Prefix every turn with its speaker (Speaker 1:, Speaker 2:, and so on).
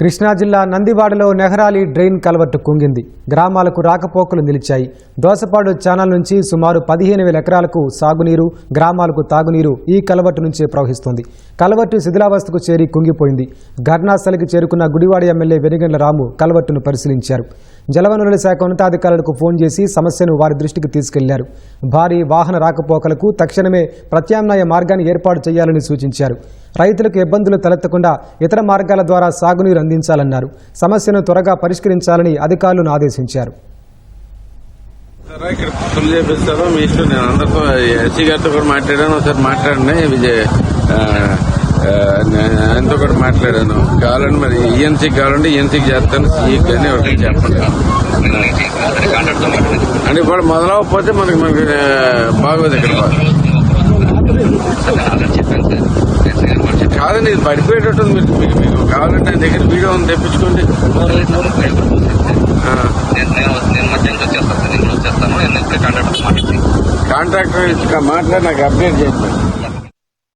Speaker 1: కృష్ణా జిల్లా నందివాడలో నెహరాలి drain culvert కుంగింది. గ్రామాలకు రాకపోకలు నిలిచాయి. దోసపాడు ఛానల్ నుంచి సుమారు పదిహేను వేల ఎకరాలకు సాగునీరు గ్రామాలకు తాగునీరు ఈ కలవట్టు నుంచే ప్రవహిస్తోంది. కలవట్టు శిథిలావస్థకు చేరి కుంగిపోయింది. ఘర్నాస్థలికి చేరుకున్న గుడివాడ ఎమ్మెల్యే వెనుగండ్ల రాము కలవట్టును పరిశీలించారు. జలవనరుల శాఖ ఉన్నతాధికారులకు ఫోన్ చేసి సమస్యను వారి దృష్టికి తీసుకెళ్ళారు. భారీ వాహన రాకపోకలకు తక్షణమే ప్రత్యామ్నాయ మార్గాన్ని ఏర్పాటు చేయాలని సూచించారు. రైతులకు ఇబ్బందులు తలెత్తకుండా ఇతర మార్గాల ద్వారా సాగునీరు అందించాలన్నారు సమస్యను త్వరగా పరిష్కరించాలని అధికారులను ఆదేశించారు.
Speaker 2: సరే ఇక్కడ మీ ఇష్టం నేను అందరితో ఎస్సీ గారితో కూడా మాట్లాడాను. ఒకసారి మాట్లాడండి. విజయ్ ఆయనతో కూడా మాట్లాడాను. కావాలంటే మరి ఈఎన్సీకి కావాలంటే ఈఎన్సీకి చేస్తాను. సీఈకి కానీ ఎవరికి చెప్పండి. అంటే ఇప్పుడు మొదలవకపోతే మనకి మనకి బాగోదు ఇక్కడ. కాదండి ఇది పడిపోయేటట్టు ఉంది. మీకు మీకు కావాలంటే దగ్గర వీడియో ఉంది తెప్పించుకోండి. కాంట్రాక్టర్ మాట్లాడి నాకు అప్డేట్ చేయండి.